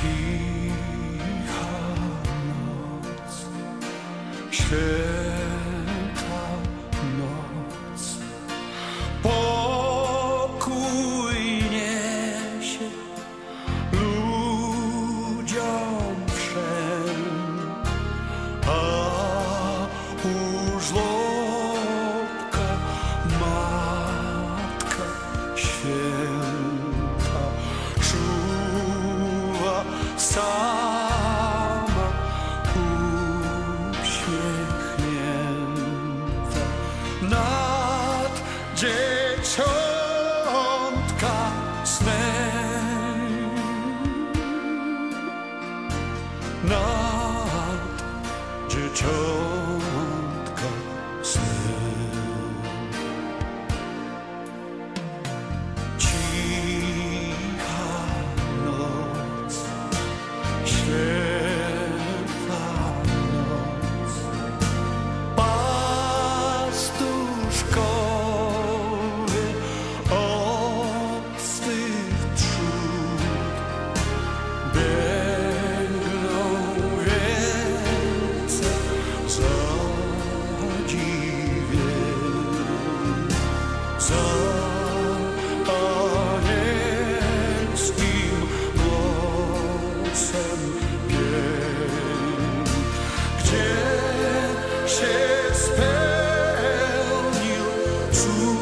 Tiefer noc. Świetna sama uśmiechnięta. Nad dzieciątka snem nad dzieciątka true.